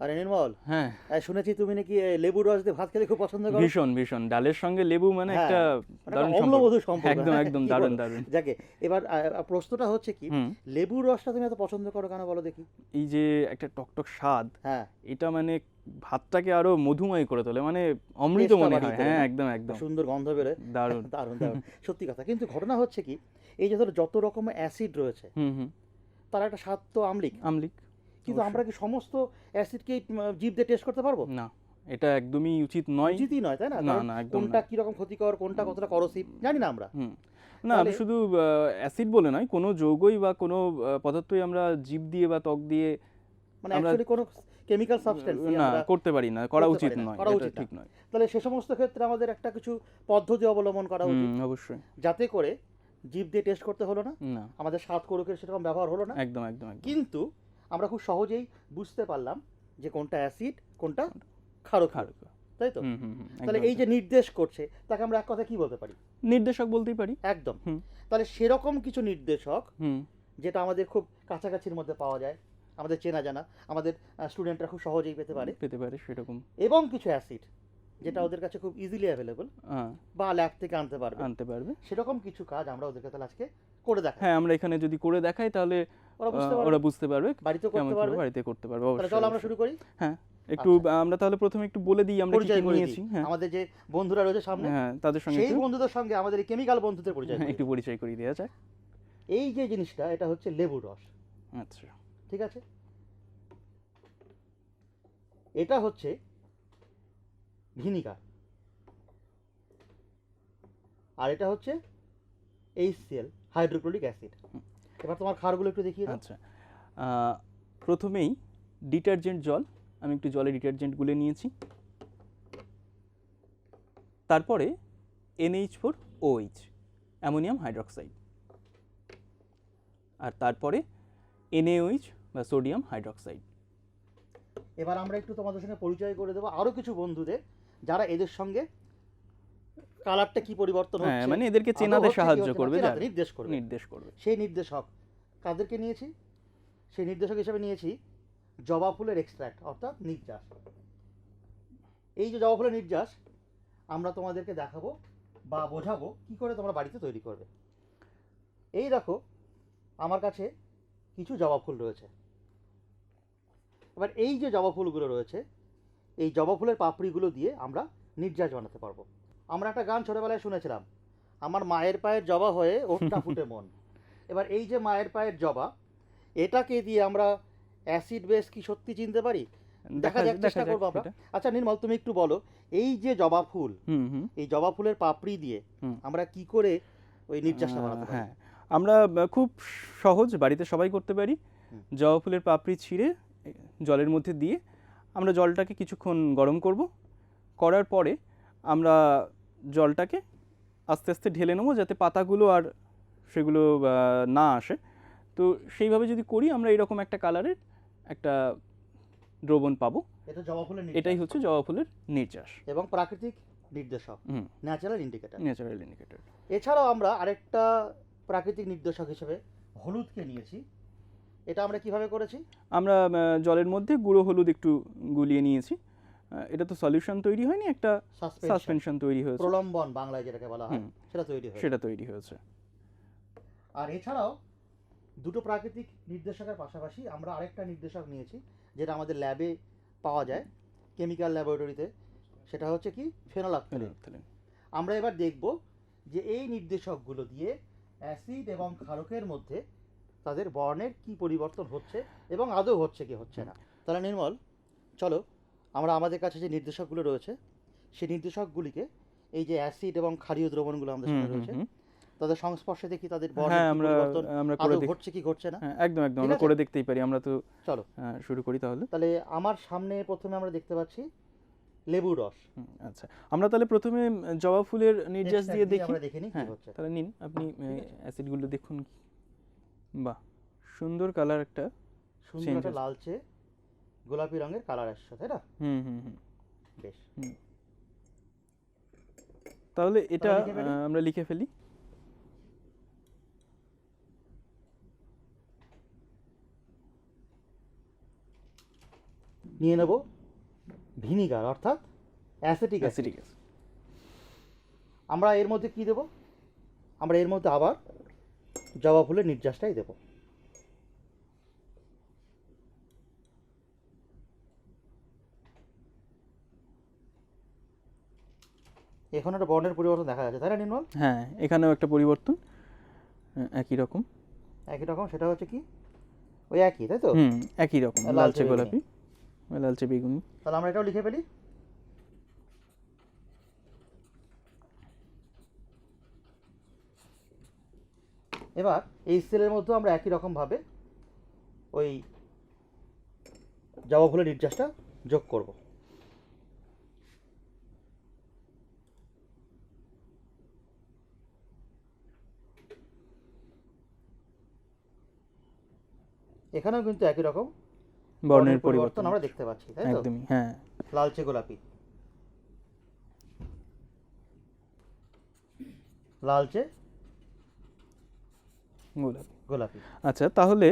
আরে নির্মল হ্যাঁ। শুনেছি তুমি নাকি এ, লেবুর রস দিয়ে ভাত খেতে খুব পছন্দ করো। ভীষণ ভীষণ। ডালের সঙ্গে লেবু মানে হ্যাঁ, একটা মানে দারুণ একটা সম্পর্ক। একদম একদম দারুণ দারুণ। যাকে এবার প্রশ্নটা হচ্ছে কি লেবুর রসটা তুমি এত পছন্দ করো কেন বলো দেখি। এই যে একটা টকটক স্বাদ হ্যাঁ। এটা মানে ভাতটাকে আরও মধুময় করে তোলে মানে অমৃত মনে হয়। হ্যাঁ একদম একদম। সুন্দর গন্ধ বেরোয়। দারুণ। দারুণ দারুণ। সত্যি কথা। কিন্তু ঘটনা হচ্ছে কি এই যে ধরো যত রকমের অ্যাসিড রয়েছে হুম হুম। তার একটা স্বাদ তো আমলিক। আমলিক। কিন্তু আমরা কি সমস্ত অ্যাসিডকে জিভ দিয়ে টেস্ট করতে পারব? না এটা একদমই উচিত নয়। উচিতই নয় তাই না? না না একদম কোনটা কি রকম ক্ষতিকর কোনটা কতটা করসিভ জানি না আমরা। না শুধু অ্যাসিড বলে নয় কোনো যৌগই বা কোনো পদার্থই আমরা জীব দিয়ে বা ত্বক দিয়ে মানে অ্যাকচুয়ালি কোনো কেমিক্যাল সাবস্টেন্স না করতে পারি না করা উচিত নয় করা উচিত ঠিক নয়। তাহলে সে সমস্ত ক্ষেত্রে আমাদের একটা কিছু পদ্ধতি অবলম্বন করা উচিত। অবশ্যই। যাতে করে জিভ দিয়ে টেস্ট করতে হলো না আমাদের স্বাদ করকের সেরকম ব্যবহার হলো না। একদম একদম। কিন্তু আমরা খুব সহজেই বুঝতে পারলাম যে কোনটা অ্যাসিড কোনটা ক্ষারক খারক তাই তো? তাহলে এই যে নির্দেশ করছে তাকে আমরা এক কথা কি বলতে পারি? নির্দেশক বলতেই পারি। একদম। তাহলে সেরকম কিছু নির্দেশক যেটা আমাদের খুব কাছাকাছির মধ্যে পাওয়া যায় আমাদের চেনা জানা আমাদের স্টুডেন্টরা খুব সহজেই পেতে পারে। পেতে পারে সেরকম। এবং কিছু অ্যাসিড যেটা ওদের কাছে খুব ইজিলি অ্যাভেলেবল বা ল্যাব থেকে আনতে পারবে। আনতে পারবে। সেরকম কিছু কাজ আমরা ওদেরকে তাহলে আজকে করে দেখাই হ্যাঁ আমরা এখানে যদি করে দেখাই তাহলে ওরা বুঝতে পারবে। পারবে করতে পারবে। বাড়িতে করতে পারবে অবশ্যই চলো আমরা শুরু করি? হ্যাঁ একটু আমরা তাহলে প্রথমে একটু বলে দিই আমরা কি কি নিয়েছি হ্যাঁ। আমাদের যে বন্ধুরা রয়েছে সামনে হ্যাঁ তাদের সঙ্গে সেই বন্ধুদের সঙ্গে আমাদের কেমিক্যাল বন্ধুদের পরিচয় হ্যাঁ, একটু পরিচয় করিয়ে দেওয়া দিই। এই যে জিনিসটা এটা হচ্ছে লেবুর রস। আচ্ছা। ঠিক আছে? এটা হচ্ছে ভিনিগার। আর এটা হচ্ছে এইচসিএল হাইড্রোক্লোরিক অ্যাসিড এবার তোমার খারগুলো একটু দেখিয়ে দাও। আচ্ছা। প্রথমেই ডিটারজেন্ট জল আমি একটু জলে ডিটারজেন্ট গুলে নিয়েছি। তারপরে NH four OH ammonium hydroxide. আর তারপরে এনএওইচ বা সোডিয়াম হাইড্রক্সাইড। এবার আমরা একটু তোমাদের সঙ্গে পরিচয় করে দেবো আরও কিছু বন্ধুদের যারা এদের সঙ্গে কালারটা কি পরিবর্তন হ্যাঁ হচ্ছে? মানে এদেরকে চেনাতে সাহায্য করবে নির্দেশ করবে। নির্দেশ করবে। সেই নির্দেশক কাদেরকে নিয়েছি? সেই নির্দেশক হিসেবে নিয়েছি জবা ফুলের এক্সট্র্যাক্ট অর্থাৎ নির্যাস। এই যে জবা ফুলের নির্যাস আমরা তোমাদেরকে দেখাবো বা বোঝাবো কি করে তোমরা বাড়িতে তৈরি করবে। এই দেখো আমার কাছে কিছু জবা ফুল রয়েছে। এবার এই যে জবা ফুলগুলো রয়েছে এই জবা ফুলের পাপড়িগুলো দিয়ে আমরা নির্যাস বানাতে পারব। আমরা একটা গান ছোটবেলায় শুনেছিলাম। আমার মায়ের পায়ের জবা হয়ে ওঠটা ফুটে মন। এবার এই যে মায়ের পায়ের জবা এটাকে দিয়ে আমরা অ্যাসিড বেস কি সত্যি চিনতে পারি? দেখা যাক চেষ্টা করব আমরা। আচ্ছা নির্মল তুমি একটু বলো এই যে জবা ফুল এই জবা ফুলের পাপড়ি দিয়ে। আমরা কি করে ওই নির্যাসটা বানাতে হ্যাঁ। আমরা খুব সহজ বাড়িতে সবাই করতে পারি। জবা ফুলের পাপড়ি ছিঁড়ে জলের মধ্যে দিয়ে আমরা জলটাকে কিছুক্ষণ গরম করব। করার পরে আমরা জলটাকে আস্তে আস্তে ঢেলে নেব যাতে পাতাগুলো আর সেগুলো না আসে। তো সেইভাবে যদি করি আমরা এরকম একটা কালারের একটা দ্রবণ পাবো। এটা জবা ফুলের এটাই হচ্ছে জবা ফুলের নির্যাস এবং প্রাকৃতিক নির্দেশক। হুম। ন্যাচারাল ইন্ডিকেটর ন্যাচারাল ইন্ডিকেটর এছাড়াও আমরা আরেকটা প্রাকৃতিক নির্দেশক হিসেবে হলুদকে নিয়েছি। এটা আমরা কীভাবে করেছি? আমরা জলের মধ্যে গুঁড়ো হলুদ একটু গুলিয়ে নিয়েছি। এটা তো সলিউশন তৈরি হয়নি একটা সাসপেনশন তৈরি হয়েছে। প্রলম্বন বাংলায় যেটাকে বলা হয় সেটা তৈরি হয় সেটা তৈরি হয়েছে। আর এছাড়াও দুটো প্রাকৃতিক নির্দেশকের পাশাপাশি আমরা আরেকটা নির্দেশক নিয়েছি যেটা আমাদের ল্যাবে পাওয়া যায় কেমিক্যাল ল্যাবরেটরিতে সেটা হচ্ছে কি Phenolphthalein। আমরা এবার দেখব যে এই নির্দেশকগুলো দিয়ে অ্যাসিড এবং ক্ষারকের মধ্যে তাদের বর্ণের কি পরিবর্তন হচ্ছে এবং আদৌ হচ্ছে কি হচ্ছে না। তাহলে নির্মল চলো আমরা আমাদের কাছে যে নির্দেশকগুলো রয়েছে সেই নির্দেশকগুলিকে এই যে অ্যাসিড এবং ক্ষারীয় দ্রবণগুলো আমাদের সামনে রয়েছে তাদের সংস্পর্শে দেখি তাদের হ্যাঁ আমরা আমরা করে দেখি ঘটছে কি ঘটছে না। হ্যাঁ একদম একদম আমরা করে দেখতেই পারি আমরা তো চলো। শুরু করি তাহলে। তাহলে আমার সামনে প্রথমে আমরা দেখতে পাচ্ছি লেবু রস। আচ্ছা। আমরা তাহলে প্রথমে জবা ফুলের নির্যাস দিয়ে দেখি। আমরা দেখে নিই কি হ্যাঁ হচ্ছে। তাহলে নিন আপনি। অ্যাসিডগুলো দেখুন। বাহ সুন্দর কালার একটা সুন্দর একটা লালচে। গোলাপি রঙের কালার আসছে তাই না হুম হুম হুম। বেশ। তাহলে এটা? আমরা লিখে ফেলি। নিয়ে নেব ভিনিগার অর্থাৎ অ্যাসিটিক অ্যাসিডিক আমরা এর মধ্যে কি দেব? আমরা এর মধ্যে আবার জবা ফুলের নির্যাসটাই দেব। এখন একটা বর্ণের পরিবর্তন দেখা যাচ্ছে তাই না নির্মল? হ্যাঁ এখানেও একটা পরিবর্তন একই রকম। একই রকম সেটা হচ্ছে কি? ওই একই তাই তো? হুম একই রকম লালচে। গোলাপি লালচে বেগুনি। তাহলে আমরা এটাও লিখে ফেলি। এবার এই সেলের মধ্যেও আমরা একই রকমভাবে ওই জবা ফুলের নির্যাসটা যোগ করব। এখানেও কিন্তু একই রকম বর্ণের পরিবর্তন আমরা দেখতে পাচ্ছি তাই তো? একদমই হ্যাঁ। লালচে গোলাপি। লালচে গোলাপি। গোলাপি। আচ্ছা তাহলে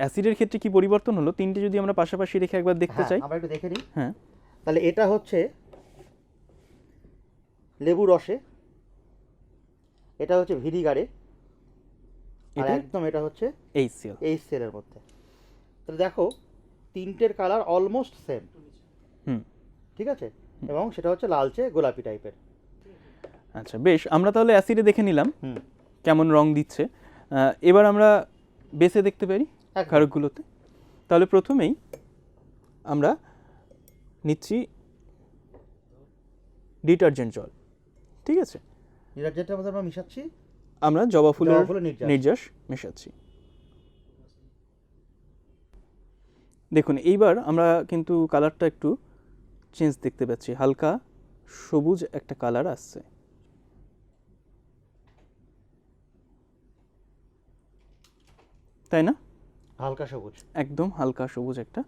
অ্যাসিডের ক্ষেত্রে কি পরিবর্তন হলো? তিনটে যদি আমরা পাশাপাশি রেখে একবার দেখতে হ্যাঁ চাই। আমরা একটু দেখে নিই। হ্যাঁ। তাহলে এটা হচ্ছে লেবু রসে এটা হচ্ছে ভিনিগারে। আর এটা? একদম এটা হচ্ছে এইচসিএল এই সেলের মধ্যে। তাহলে দেখো তিনটের কালার অলমোস্ট সেম হুম। ঠিক আছে? এবং সেটা হচ্ছে লালচে গোলাপি টাইপের আচ্ছা বেশ আমরা তাহলে অ্যাসিডে দেখে নিলাম কেমন রং দিচ্ছে। এবার আমরা বেসে দেখতে পারি একদম। কারকগুলোতে। তাহলে প্রথমেই আমরা নিচ্ছি ডিটারজেন্ট জল। ঠিক আছে? ডিটারজেন্টের মধ্যে আমরা মিশাচ্ছি আমরা জবা ফুলের নির্যাস। মেশাচ্ছি। দেখুন এইবার আমরা কিন্তু কালারটা একটু চেঞ্জ দেখতে পাচ্ছি। হালকা সবুজ একটা কালার আসছে। তাই না? হালকা সবুজ। একদম হালকা সবুজ একটা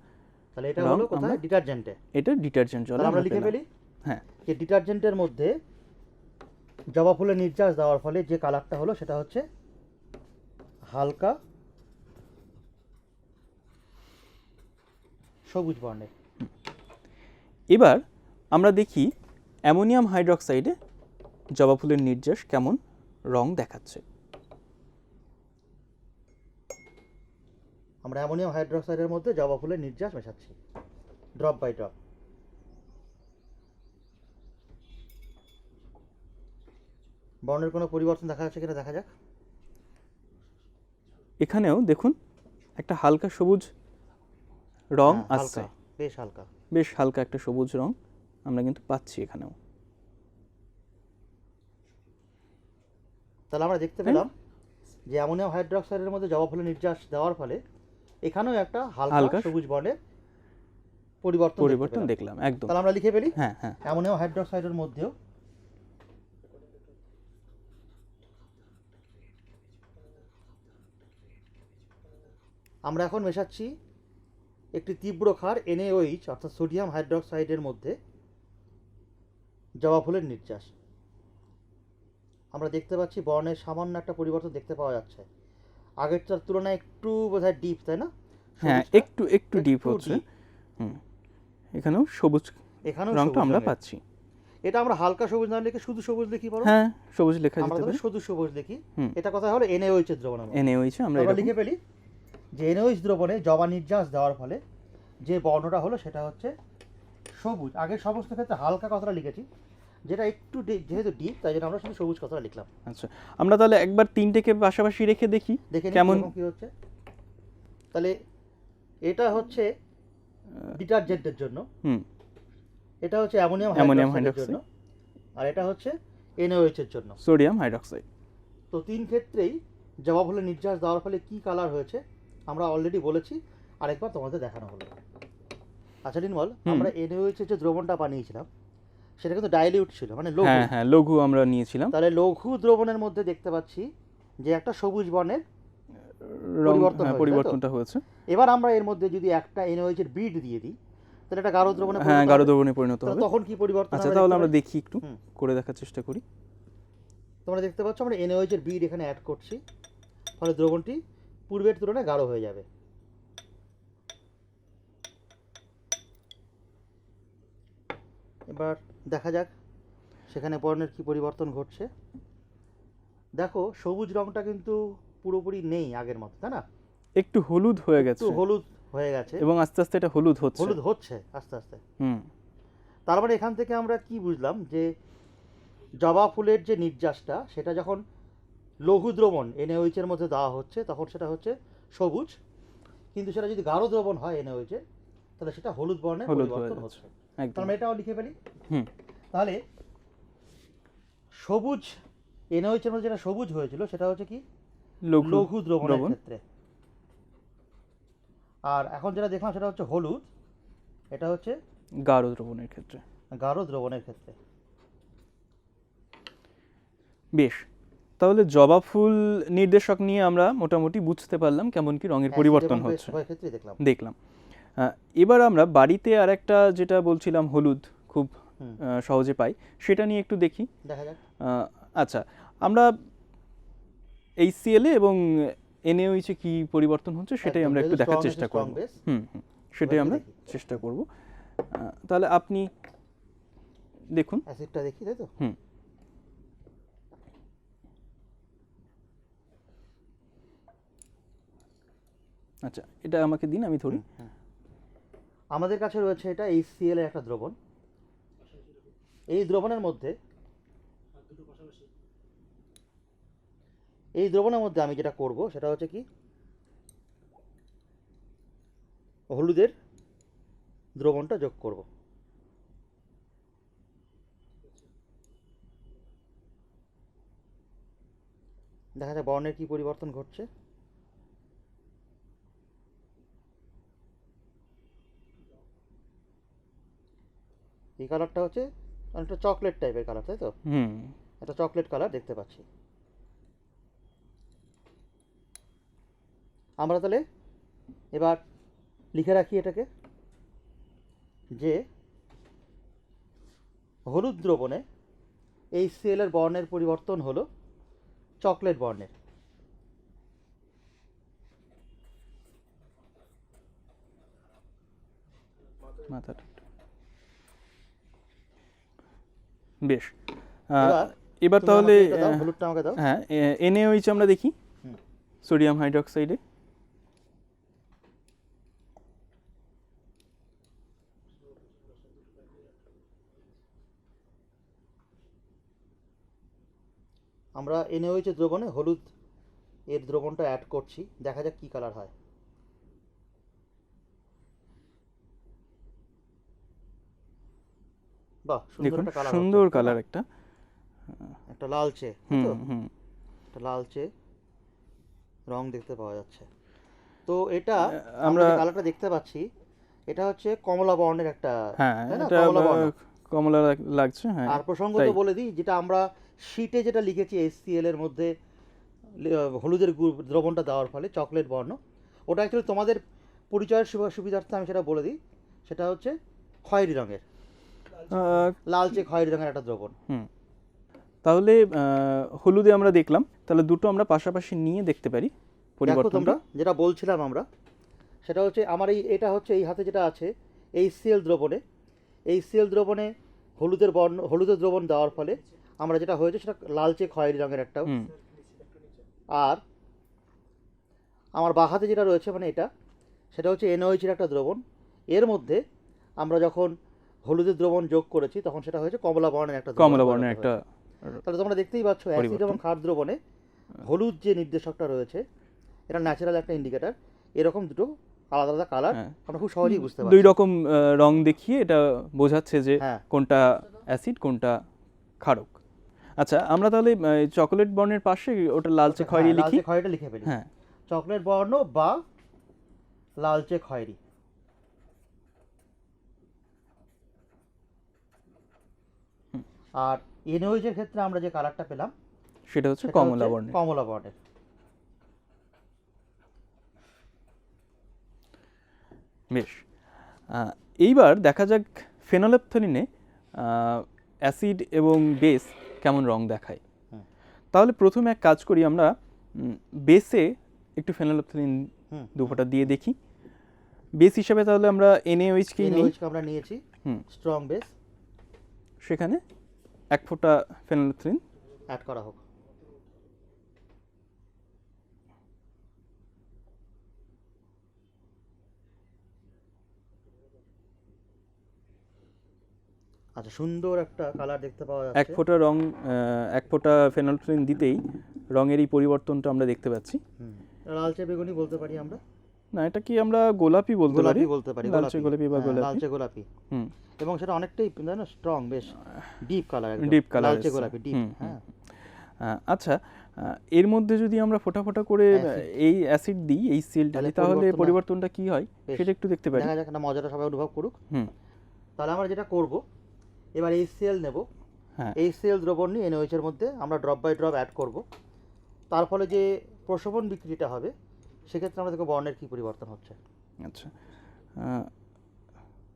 তাহলে এটা হলো কোথায়? ডিটারজেন্টে এটা ডিটারজেন্ট জল আমরা লিখে ফেলি? হ্যাঁ। যে ডিটারজেন্টের মধ্যে জবা ফুলের নির্যাস দেওয়ার ফলে যে কালারটা হলো সেটা হচ্ছে হালকা সবুজ বর্ণের। এবার আমরা দেখি অ্যামোনিয়াম হাইড্রক্সাইডে জবা ফুলের নির্যাস কেমন রং দেখাচ্ছে। আমরা অ্যামোনিয়াম হাইড্রোক্সাইডের মধ্যে জবা ফুলের নির্যাস মেশাচ্ছি ড্রপ বাই ড্রপ। বর্ণের কোনো পরিবর্তন দেখা যাচ্ছে কিনা দেখা যাক। এখানেও দেখুন একটা হালকা সবুজ রং হ্যাঁ, আসছে বেশ হালকা। বেশ হালকা একটা সবুজ রং আমরা কিন্তু পাচ্ছি এখানেও। তাহলে আমরা দেখতে পেলাম যে অ্যামোনিয়াম হাইড্রোক্সাইডের মধ্যে জবা ফুলের নির্যাস দেওয়ার ফলে এখানেও একটা হালকা হালকা সবুজ বর্ণের পরিবর্তন পরিবর্তন দেখলাম একদম। তাহলে আমরা লিখে ফেলি হ্যাঁ হ্যাঁ। অ্যামোনিয়াম হাইড্রক্সাইডের মধ্যেও আমরা এখন মেশাচ্ছি একটি তীব্র ক্ষার এনএওইচ অর্থাৎ সোডিয়াম হাইড্রোক্সাইডের মধ্যে জবা ফুলের নির্যাস। আমরা দেখতে পাচ্ছি বর্ণের সামান্য একটা পরিবর্তন দেখতে পাওয়া যাচ্ছে। আগেরটার তুলনায় একটু বোধহয় ডিপ তাই না? হ্যাঁ একটু একটু ডিপ হচ্ছে। এখানেও সবুজ এখানেও রংটা আমরা পাচ্ছি। এটা আমরা হালকা সবুজ না লিখে শুধু সবুজ লিখি বলো? হ্যাঁ সবুজ লেখা যেতে পারে। শুধু সবুজ লিখি এটা কথা হলো এনএওইচ এর দ্রবণ আমরা এনে হয়েছে আমরা এরকম লিখে ফেলি। যে দ্রবণে জবা নির্যাস দেওয়ার ফলে যে বর্ণটা হলো সেটা হচ্ছে সবুজ। আগে সমস্ত ক্ষেত্রে হালকা কথাটা লিখেছি যেটা একটু যেহেতু ডিপ তাই জন্য আমরা শুধু সবুজ কথাটা লিখলাম। আচ্ছা আমরা তাহলে একবার তিনটেকে পাশাপাশি রেখে দেখি দেখে কেমন কি হচ্ছে। তাহলে এটা হচ্ছে ডিটারজেন্টের জন্য। হুম। এটা হচ্ছে অ্যামোনিয়াম অ্যামোনিয়াম হাইড্রোক্সাইডের জন্য। আর এটা হচ্ছে এনএওইচ এর জন্য। Sodium hydroxide. তো তিন ক্ষেত্রেই জবা ফুলের নির্যাস দেওয়ার ফলে কি কালার হয়েছে? আমরা অলরেডি বলেছি আরেকবার তোমাদের দেখানো হলো। আচ্ছা নির্মল হুম। আমরা এনওএইচ যে দ্রবণটা বানিয়েছিলাম সেটা কিন্তু ডাইলিউট ছিল মানে লঘু। হ্যাঁ হ্যাঁ লঘু আমরা নিয়েছিলাম। তাহলে লঘু দ্রবণের মধ্যে দেখতে পাচ্ছি যে একটা সবুজ বর্ণের পরিবর্তন হ্যাঁ, তো? পরিবর্তনটা হয়েছে। এবার আমরা এর মধ্যে যদি একটা এনওএইচ এর বিট দিয়ে দিই তাহলে এটা গাঢ় দ্রবণে হ্যাঁ গাঢ় দ্রবণে পরিণত হবে। তখন কি পরিবর্তন আচ্ছা তাহলে আমরা দেখি একটু করে দেখার চেষ্টা করি। তোমরা দেখতে পাচ্ছ আমরা এনওএইচ এর বিট এখানে অ্যাড করছি। ফলে দ্রবণটি পূর্বের তুলনায় গাঢ় হয়ে যাবে। এবার দেখা যাক সেখানে বর্ণের কি পরিবর্তন ঘটছে। দেখো সবুজ রংটা কিন্তু পুরোপুরি নেই আগের মতো তাই না? একটু হলুদ হয়ে গেছে। হলুদ হয়ে গেছে। এবং আস্তে আস্তে এটা হলুদ হচ্ছে। হলুদ হচ্ছে আস্তে আস্তে। হুম। তারপরে মানে এখান থেকে আমরা কি বুঝলাম যে জবা ফুলের যে নির্যাসটা সেটা যখন লঘু দ্রবণ এনএইচ এর মধ্যে দেওয়া হচ্ছে তখন সেটা হচ্ছে সবুজ। কিন্তু সেটা যদি গাঢ় দ্রবণ হয় এনএইচ এর তাহলে সেটা হলুদ হয়ে পরিবর্তন হচ্ছে। তার মানে এটাও লিখে ফেলি? হুম। তাহলে সবুজ এনএইচ এর মধ্যে যেটা সবুজ হয়েছিল সেটা হচ্ছে কি? লঘু দ্রবণের দ্রবণ। ক্ষেত্রে। আর এখন যেটা দেখলাম সেটা হচ্ছে হলুদ এটা হচ্ছে গাঢ় দ্রবণের ক্ষেত্রে। গাঢ় দ্রবণের ক্ষেত্রে। বেশ। তাহলে জবা ফুল নির্দেশক নিয়ে আমরা মোটামুটি বুঝতে পারলাম কেমন কি রঙের পরিবর্তন হচ্ছে। দেখলাম। এবার আমরা বাড়িতে আর একটা যেটা বলছিলাম হলুদ খুব সহজে পাই সেটা নিয়ে একটু দেখি। আচ্ছা আমরা এইচসিএল এবং এনএইচে কি পরিবর্তন হচ্ছে সেটাই আমরা একটু দেখার চেষ্টা করব। হুম হুম সেটাই আমরা চেষ্টা করব। তাহলে আপনি দেখুন। অ্যাসিডটা দেখি তাই তো? হুম। আচ্ছা এটা আমাকে দিন, আমি ধরি। আমাদের কাছে রয়েছে এটা এইচসিএল এর একটা দ্রবণ। এই দ্রবণের মধ্যে এই দ্রবণের মধ্যে আমি যেটা করব, সেটা হচ্ছে কি, হলুদের দ্রবণটা যোগ করব। দেখা যায় বর্ণের কি পরিবর্তন ঘটছে। এই কালারটা হচ্ছে অনেকটা চকলেট টাইপের কালার তাই তো? হুম। একটা চকলেট কালার দেখতে পাচ্ছি। আমরা তাহলে এবার লিখে রাখি এটাকে যে হলুদ দ্রবণে এই সেলের বর্ণের পরিবর্তন হলো চকলেট বর্ণের। মাথাটা একটু। বেশ। এবার তাহলে আমাকে এটা হলুদটা আমাকে দাও। হ্যাঁ এনএইচ আমরা দেখি। সোডিয়াম হাইড্রোক্সাইডে। আমরা এনএইচ দ্রবণে হলুদ এর দ্রবণটা অ্যাড করছি। দেখা যাক কি কালার হয়। বাহ সুন্দর দেখুন সুন্দর কালার একটা। একটা লালচে। হুম একটা লালচে রং দেখতে পাওয়া যাচ্ছে। তো এটা আমরা কালারটা দেখতে পাচ্ছি এটা হচ্ছে কমলা বর্ণের একটা হ্যাঁ এটা কমলা লাগছে হ্যাঁ। আর প্রসঙ্গত। বলে দিই যেটা আমরা শীটে যেটা লিখেছি এসসিএল এর মধ্যে হলুদের দ্রবণটা দেওয়ার ফলে চকলেট বর্ণ ওটা অ্যাকচুয়ালি তোমাদের পরিচয়ের সুবিধা- সুবিধার্থে আমি সেটা বলে দিই। সেটা হচ্ছে খয়েরি রঙের। লালচে খয়েরি রঙের একটা দ্রবণ। হুম। তাহলে হলুদে আমরা দেখলাম। তাহলে দুটো আমরা পাশাপাশি নিয়ে দেখতে পারি পরিবর্তনটা। যেটা বলছিলাম আমরা সেটা হচ্ছে আমার এই এটা হচ্ছে এই হাতে যেটা আছে এই সিএল দ্রবণে। এই সিএল দ্রবণে হলুদের বর্ণ হলুদের দ্রবণ দেওয়ার ফলে আমরা যেটা হয়েছে সেটা লালচে খয়েরি রঙের একটা। আর আমার বাঁ হাতে যেটা রয়েছে মানে এটা সেটা হচ্ছে এনওইচের একটা দ্রবণ। এর মধ্যে আমরা যখন হলুদের দ্রবণ যোগ করেছি তখন সেটা হয়েছে কমলা বর্ণের একটা কমলা বর্ণের একটা তাহলে তোমরা দেখতেই পাচ্ছ অ্যাসিড। এবং ক্ষার দ্রবণে হলুদ যে নির্দেশকটা রয়েছে এটা ন্যাচারাল একটা ইন্ডিকেটর এরকম দুটো আলাদা আলাদা কালার হ্যাঁ। আমরা খুব সহজেই বুঝতে দুই পারি রকম রং দেখিয়ে এটা বোঝাচ্ছে যে হ্যাঁ। কোনটা অ্যাসিড কোনটা ক্ষারক। আচ্ছা আমরা তাহলে চকোলেট বর্ণের পাশে ওটা লালচে খয়েরি হ্যাঁ, লিখি। লালচে খয়েরিটা লিখে ফেলি। হ্যাঁ। চকলেট বর্ণ বা লালচে খয়েরি। আর এনওইজের ক্ষেত্রে আমরা যে কালারটা পেলাম সেটা হচ্ছে কমলা বর্ণের। কমলা বর্ণের। বেশ। এইবার দেখা যাক ফেনোলেপথলিনে অ্যাসিড এবং বেস কেমন রং দেখায়। তাহলে প্রথমে এক কাজ করি আমরা বেসে একটু ফেনোলেপথলিন হুম। দু ফোঁটা দিয়ে দেখি। বেস হিসাবে তাহলে আমরা এনএইচকেই নিই। আমরা নিয়েছি হুম। Strong base. সেখানে এক ফোঁটা ফেনালথ্রিন। অ্যাড করা হোক। আচ্ছা সুন্দর একটা কালার দেখতে পাওয়া যাচ্ছে। এক ফোঁটা রং এক ফোঁটা ফেনালথ্রিন দিতেই রঙের এই পরিবর্তনটা আমরা দেখতে পাচ্ছি। লালচে বেগুনি বলতে পারি আমরা। না এটা কি আমরা গোলাপি বলতে পারি? গোলাপি বলতে পারি লালচে গোলাপি। বা হ্যাঁ, গোলাপি? লালচে গোলাপি। হুম। এবং সেটা অনেকটাই জানো স্ট্রং বেশ ডিপ কালার ডিপ কালার লালচে গোলাপি ডিপ হ্যাঁ। আচ্ছা এর মধ্যে যদি আমরা ফোঁটা ফোঁটা করে এই অ্যাসিড দিই এই সেল ঢালি তাহলে পরিবর্তনটা- কি হয়। সেটা একটু দেখতে পারি। দেখা যাক না মজাটা সবাই অনুভব করুক। হুম। তাহলে আমরা যেটা করব এবার এই সেল নেব। হ্যাঁ। এই সেল দ্রবণ নিয়ে এনওএইচ এর মধ্যে আমরা ড্রপ বাই ড্রপ অ্যাড করব। তার ফলে যে প্রশমন বিক্রিটা হবে সেক্ষেত্রে আমরা দেখো বর্ণের কী পরিবর্তন হচ্ছে। আচ্ছা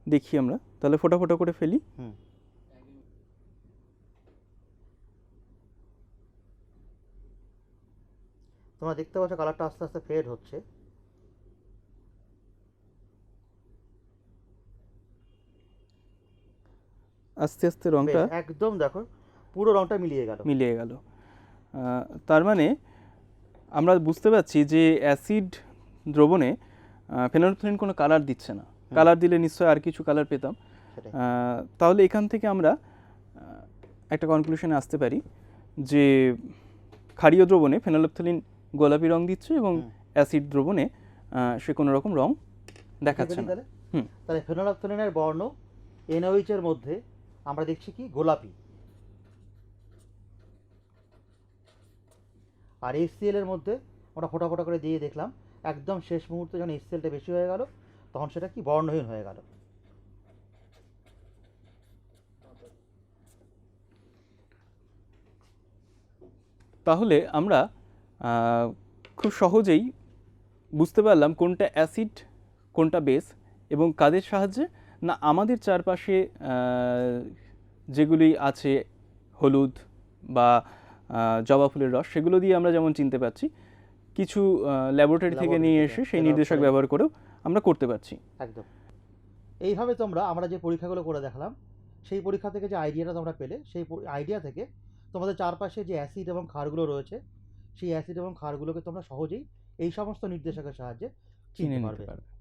দেখি আমরা। তাহলে ফোঁটা ফোঁটা করে ফেলি। হুম। তোমরা দেখতে পাচ্ছ কালারটা আস্তে আস্তে ফেড হচ্ছে। আস্তে আস্তে রংটা একদম দেখো পুরো রংটা মিলিয়ে গেল। মিলিয়ে গেল। তার মানে আমরা বুঝতে পারছি যে অ্যাসিড দ্রবণে ফেনালথ্রিন কোনো কালার দিচ্ছে না। কালার দিলে নিশ্চয়ই আর কিছু কালার পেতাম। তাহলে এখান থেকে আমরা একটা কনক্লুশনে আসতে পারি যে ক্ষারীয় দ্রবণে ফেনোলেপথলিন গোলাপি রং দিচ্ছে এবং অ্যাসিড দ্রবণে সে কোনো রকম রং দেখাচ্ছে না। তাহলে। ফেনোলাফথলিনের বর্ণ এনওইচ এর মধ্যে আমরা দেখছি কি? গোলাপি। আর এর মধ্যে আমরা ফোটা ফোটা করে দিয়ে দেখলাম, একদম শেষ মুহূর্তে যখন এইচসিএলটা বেশি হয়ে গেল, তখন সেটা কি বর্ণহীন হয়ে গেল। তাহলে আমরা খুব সহজেই বুঝতে পারলাম কোনটা অ্যাসিড, কোনটা বেস এবং কাদের সাহায্যে। না, আমাদের চারপাশে যেগুলি আছে হলুদ বা জবা ফুলের রস সেগুলো দিয়ে আমরা যেমন চিনতে পারছি কিছু ল্যাবরেটরি থেকে নিয়ে এসে সেই নির্দেশক ব্যবহার করেও আমরা করতে পারছি। একদম। এইভাবে তোমরা আমরা যে পরীক্ষাগুলো করে দেখালাম সেই পরীক্ষা থেকে যে আইডিয়াটা তোমরা পেলে সেই আইডিয়া থেকে তোমাদের চারপাশে যে অ্যাসিড এবং ক্ষারগুলো রয়েছে সেই অ্যাসিড এবং ক্ষারগুলোকে তোমরা সহজেই এই সমস্ত নির্দেশকের সাহায্যে চিনে নিতে পারবে।